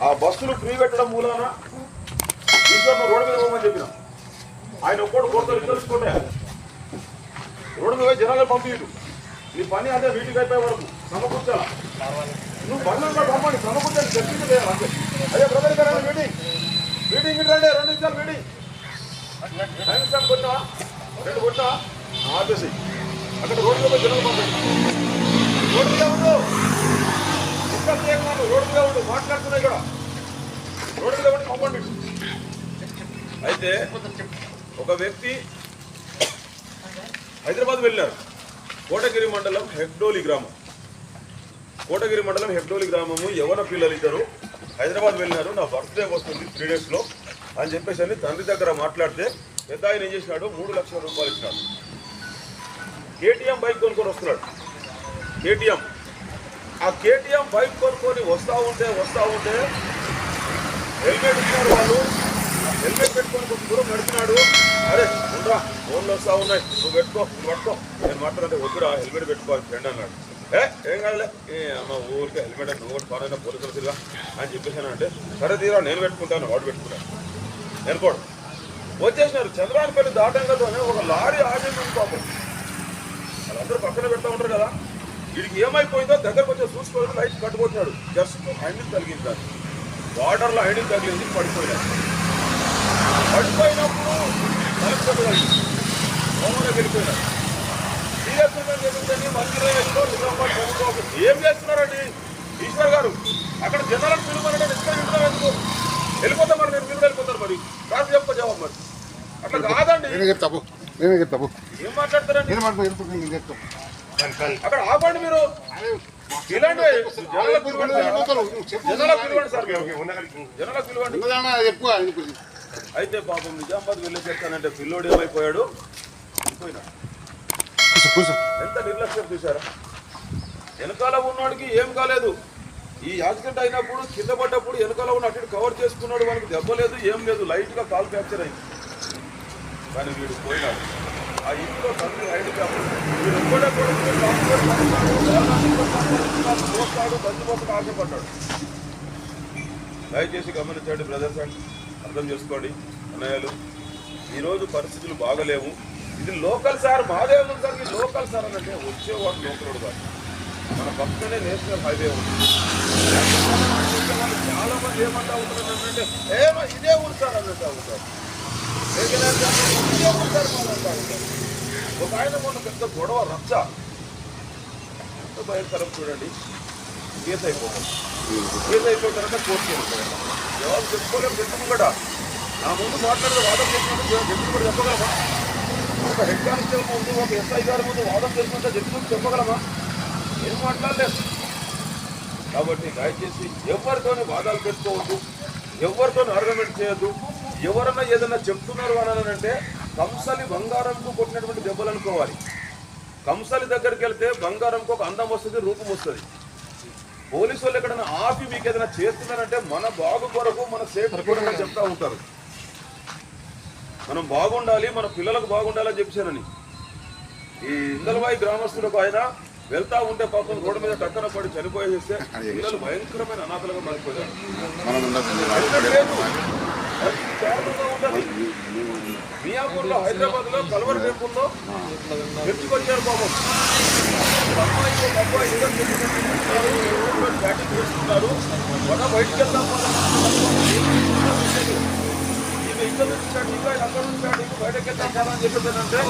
ఆ బస్సులు ఫ్రీ పెట్టడం మూలాన ఈశ్వర్ రోడ్డు మీద పోమని చెప్పిన ఆయన ఒక్కడు కొడుతారు తెలుసుకుంటే రోడ్డు మీద జనాలు పంపించు నీ పని అదే వీటికి అయిపోయే వరకు సమకూర్చాలా? నువ్వు బండ్లు కూడా పంపండి సమకూర్చాలి చెప్పింది అంతే. అదే బ్రదర్ గారు మీటింగ్. మీటింగ్ ఇటు రండి రెండు నిమిషాలు మీటింగ్. టైం ఇస్తాను కొంచెం రెండు కొట్టినా ఆపేసి అక్కడ రోడ్డు మీద జనాలు పంపండి రోడ్డు మీద ఉండు. ఇంకా చేయకుండా రోడ్డు మీద ఉండు. మాట్లాడుతున్నా ఇక్కడ. రోడ్డు మీద ఉండి పంపండి. అయితే ఒక వ్యక్తి హైదరాబాద్ వెళ్ళారు. కోటగిరి మండలం హెగ్డోలి గ్రామం. కోటగిరి మండలం హెగ్డోలి గ్రామము. యవన పిల్లలు ఇద్దరు. హైదరాబాద్ వెళ్ళినారు. నా బర్త్డే వస్తుంది త్రీ డేస్లో అని చెప్పేసి అని తండ్రి దగ్గర మాట్లాడితే పెద్ద ఆయన ఏం చేసినాడు? మూడు లక్షల రూపాయలు ఇచ్చినాడు. కేటీఎం బైక్ కొనుక్కొని వస్తున్నాడు. కేటీఎం. ఆ కేటీఎం బైక్ కొనుక్కొని వస్తా ఉంటే వస్తా ఉంటే హెల్మెట్ ఇచ్చినారు వాళ్ళు హెల్మెట్ పెట్టుకొని కొంచెం దూరం నడిపినాడు. అరే ఉండరా ఫోన్లు వస్తా ఉన్నాయి. నువ్వు పెట్టుకో నువ్వు పట్టుకో. నేను మాట్లాడితే వద్దురా హెల్మెట్ పెట్టుకోవాలి ఫ్రెండ్ అన్నాడు. ఏ ఏం కాదులే. ఏ అమ్మ ఊరికే హెల్మెట్ నువ్వు కూడా పాడైనా పోలీసులు తిరిగా అని చెప్పేసాను అంటే సరే తీరా నేను పెట్టుకుంటాను వాడు పెట్టుకుంటాను నేను కూడా వచ్చేసినారు. చంద్రాయనపల్లి దాటంగానే ఒక లారీ ఆగింది పాపం వాళ్ళందరూ పక్కన పెడతా ఉంటారు కదా. వీడికి ఏమైపోయిందో దగ్గరకు వచ్చి చూసుకోవడం లైట్ కట్టుకుంటున్నాడు జస్ట్ హైండింగ్ తగిలింది వాటర్లో హైండింగ్ తగిలింది పడిపోయినాడు పడిపోయినప్పుడు కలెక్టర్ తగిలింది. హోమంలోకి వెళ్ళిపోయినాడు సీరియస్గా జరిగిందని మంత్రి నిజామాబాద్ చంద్రబాబు ఏం చేస్తున్నారండి? ఈశ్వర్ గారు అక్కడ జనాలను పిలువనంటే నిజంగా ఇంట్లో ఎందుకు? వెళ్ళిపోతాం మరి నేను మీరు వెళ్ళిపోతారు మరి కాదు చెప్ప జవాబు మరి అట్లా కాదండి నేను చెప్తావు నేను ఏం మాట్లాడతారండి? నేను మాట ఎరుపు నేను చెప్తావు అక్కడ ఆపండి మీరు. ఇలాంటి జనాలకు పిలవండి సార్. గురించి. అయితే పాపం నిజామాబాద్ వెళ్ళి చెప్తానంటే పిల్లోడు ఏమైపోయాడు. ఎంత నిర్లక్ష్యం చూసారా వెనకాల ఉన్నవాడికి ఏం కాలేదు. ఈ యాక్సిడెంట్ అయినప్పుడు కింద పడ్డప్పుడు వెనకాల ఉన్న అటు కవర్ చేసుకున్నాడు వానికి దెబ్బ లేదు ఏం లేదు. లైట్గా కాల్ ఫ్రాక్చర్ అయింది. కానీ వీడు పోయినాడు. ఆ ఇంట్లో తండ్రి హ్యాండిక్యాప్ వీడు కూడా కొడుకు పోస్తాడు ఆశపడ్డాడు దయచేసి గమనించండి బ్రదర్స్ అండ్ అర్థం చేసుకోండి అన్నయ్యలు. ఈరోజు పరిస్థితులు బాగలేవు. ఇది లోకల్ సార్ మాదే ఉంది సార్ ఈ లోకల్ సార్ అని అంటే వచ్చేవాడు లోకలుడు కాదు. మన పక్కనే నేషనల్ హైవే ఉంది. చాలా మంది ఏమంటా ఉంటారు అంటే ఏమో ఇదే ఊరు సార్ అన్నట్టు అవుతారు ఒక ఆయన మొన్న పెద్ద గొడవ రచ్చ ఎంత భయంకరం చూడండి కేసు అయిపోతుంది కేసు అయిపోయిన తర్వాత కోర్టు జవాబు చెప్పుకోలేము చెప్పుకు కూడా నా ముందు మాట్లాడితే వాదం చేసినట్టు జడ్జి కూడా చెప్పగలమా ఒక హెడ్ కానిస్టేబుల్ ముందు ఒక ఎస్ఐ గారి ముందు వాదం చేసుకుంటే జడ్జి చెప్పగలమా ఏం మాట్లాడలేదు కాబట్టి దయచేసి ఎవరితోని వాదాలు పెట్టుకోవద్దు ఎవరితోని ఆర్గ్యుమెంట్ చేయొద్దు. ఎవరన్నా ఏదైనా చెప్తున్నారు అని అంటే కంసలి బంగారంకు కొట్టినటువంటి దెబ్బలు అనుకోవాలి. కంసలి దగ్గరికి వెళ్తే బంగారంకు ఒక అందం వస్తుంది రూపం వస్తుంది. పోలీసు వాళ్ళు ఎక్కడైనా ఆపి మీకు ఏదైనా చేస్తున్నారంటే మన బాగు కొరకు మన సేఫ్టీ కొరకు చెప్తా ఉంటారు. మనం బాగుండాలి మన పిల్లలకు బాగుండాలని చెప్పానని. ఈ ఇందలవాయి గ్రామస్తులకు ఆయన వెళ్తా ఉంటే పాపం రోడ్డు మీద టక్కన పడి చనిపోయేస్తే పిల్లలు భయంకరమైన అనాథలుగా మారిపోయారు. మియాపూర్లో హైదరాబాద్లో కల్వర్ టెంపుల్లో తెచ్చుకొచ్చారు పాపం అమ్మాయి అబ్బాయి ఇద్దరు బ్యాటింగ్ చేస్తున్నారు ఒక బయటికి వెళ్దాం ఈమె ఇక్కడ నుంచి స్టార్టింగ్ ఆయన అక్కడ నుంచి స్టార్టింగ్ బయటకు వెళ్దాం కదా అని చెప్పేసానంటే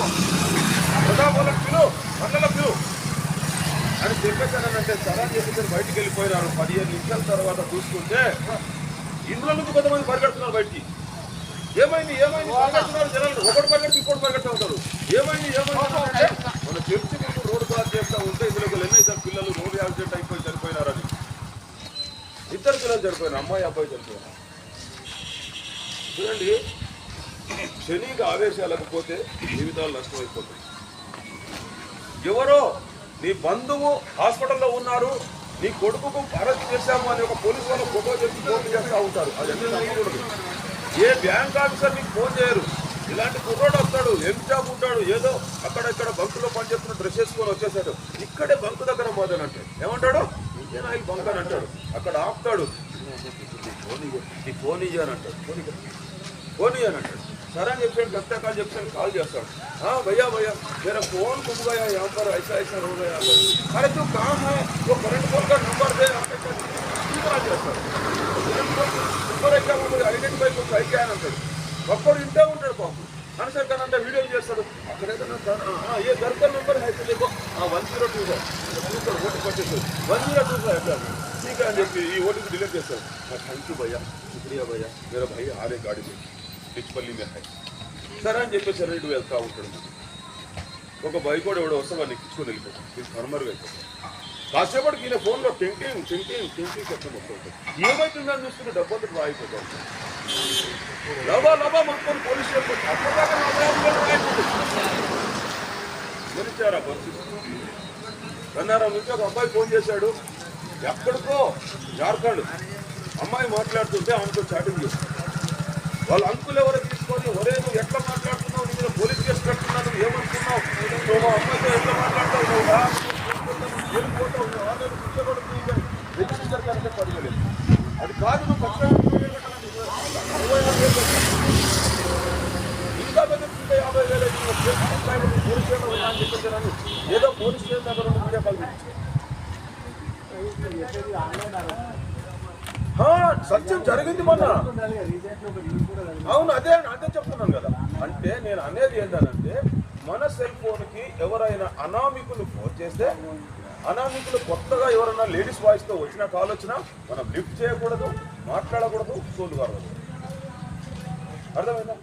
ప్రతాపాలకు పిలు మండల పిలు. అని చెప్పేసానంటే సరే అని చెప్పేసి బయటికి వెళ్ళిపోయినారు. పదిహేను నిమిషాల తర్వాత చూసుకుంటే ఇంట్లో నుంచి కొంతమంది పరిగెడుతున్నారు బయటికి. ఏమైంది ఏమైంది? పరిగెడుతున్నారు జనాలు ఒకటి పరిగెడుతూ ఇంకోటి పరిగెడుతూ ఉంటారు ఏమైంది ఏమైంది? అంటే మన చర్చి ముందు రోడ్డు క్రాస్ చేస్తూ ఉంటే ఇందులో ఎన్ని ఇద్దరు పిల్లలు రోడ్డు యాక్సిడెంట్ అయిపోయి చనిపోయినారని? ఇద్దరు పిల్లలు చనిపోయినారు అమ్మాయి అబ్బాయి చనిపోయినారు. చూడండి క్షణిక ఆవేశాలకు పోతే జీవితాలు నష్టమైపోతాయి. ఎవరో నీ బంధువు హాస్పిటల్లో ఉన్నారు నీ కొడుకుకు అరెస్ట్ చేశాము అని ఒక పోలీసు వాళ్ళు ఫోటో చెప్పి ఫోన్ చేస్తూ ఉంటారు. అది నమ్మకూడదు. ఏ బ్యాంక్ ఆఫీసర్ నీకు ఫోన్ చేయరు ఇలాంటి కుర్రోడు వస్తాడు ఉంటాడు ఏం జాబ్ ఉంటాడు ఏదో అక్కడ ఇక్కడ బంకులో పనిచేస్తున్న డ్రెస్ వేసుకొని వచ్చేసాడు ఇక్కడే బంకు దగ్గర మోదన్ అంటాడు ఏమంటాడు ఇండియన్ ఆయిల్ బంక్ అని అంటాడు అక్కడ ఆపుతాడు "ఈ ఫోన్ ఇవ్వు, ఈ ఫోన్ ఇయ్యి" అని అంటాడు ఫోన్ ఇవ్వు. ఫోన్ ఇయ్యి అని అంటాడు సరే అని చెప్పాడు గంట కాల్ చెప్పాడు కాల్ చేస్తాడు हाँ भैया भैया मेरा फोन गुम गया यहाँ पर ऐसा ऐसा हो गया अरे तू कहाँ है वो करंट फोन का नंबर दे आपके पास కాల్ చేస్తాడు నెంబర్ ఎట్లా ఉంటుంది ఐడెంటిఫై కొంచెం అయితే అని అంటాడు ఒక్కడు ఇంటే ఉంటాడు పాపం అనుసరి కానీ అంటే వీడియో చేస్తాడు అక్కడ ఏదైనా ద- ఆ, ఏ దర్కర్ నెంబర్ అయితే లేకో వన్ జీరో టూ సార్ చూస్తాడు ఓటు పట్టేస్తాడు వన్ జీరో టూ సార్ ఎట్లా ठीक है అని చెప్పి ఈ ఓటీపీ డిలీట్ చేస్తాడు థ్యాంక్ యూ భయ్యా శుక్రియా భయ్యా మేరా భయ్య ఆరే గాడి में పిచ్పల్లి में है సరే అని చెప్పేసి రెడ్డి వెళ్తా ఉంటాడు ఒక బైక్ కూడా ఎవడో వస్తే వాడిని ఎక్కించుకొని వెళ్ళిపోతాడు ఇది కనుమరుగు అయిపోతాడు కాసేపటికి ఈయన ఫోన్లో టింకింగ్ టింకింగ్ టింకింగ్ శబ్దం వస్తుంటుంది ఏమైతుందని చూస్తున్న డబ్బంతా డ్రా అయిపోతాడు లబా లబా మొత్తం పోలీస్ స్టేషన్ అప్పటిదాకా గెలిచారా పరిస్థితి? గన్నారం నుంచి ఒక అబ్బాయి ఫోన్ చేశాడు. ఎక్కడికో? జార్ఖండ్. అమ్మాయి మాట్లాడుతుంటే ఆమెతో చాటింగ్ చేస్తాడు వాళ్ళ అంకులు ఎవరో తీసుకొని ఒరే నువ్వు ఎట్లా మాట్లాడుతున్నావు? నీ మీద పోలీస్ కేసు కట్టున్నావు నువ్వు ఏమనుకున్నావు? నువ్వు అమ్మాయితో ఎట్లా మాట్లాడతావు నువ్వు రా వెళ్ళిపోతావు నువ్వు ఆన్లైన్ కూర్చోబడుతుంది రిజిస్టర్ కనుక పడగలేదు అది కాదు నువ్వు ఖచ్చితంగా ఇరవై ఆరు వేలు కట్టు. ఇంకా బెదిరిస్తుంటే యాభై వేలు అయితే నువ్వు కేసు అప్లై చేసి పోలీస్ స్టేషన్ ఉన్నా అని చెప్పేసి నన్ను ఏదో పోలీస్ స్టేషన్ దగ్గర ఉన్న వీడియో కాల్ సత్యం జరిగింది మొన్న. అవును అదే అదే చెప్తున్నాను కదా. అంటే నేను అనేది ఏంటంటే మన సెల్ ఫోన్కి ఎవరైనా అనామికులు ఫోన్ చేస్తే అనామికులు కొత్తగా ఎవరైనా లేడీస్ వాయిస్తో వచ్చిన కాల్ వచ్చినా మనం లిఫ్ట్ చేయకూడదు మాట్లాడకూడదు సోలు కాదు అర్థమైందా?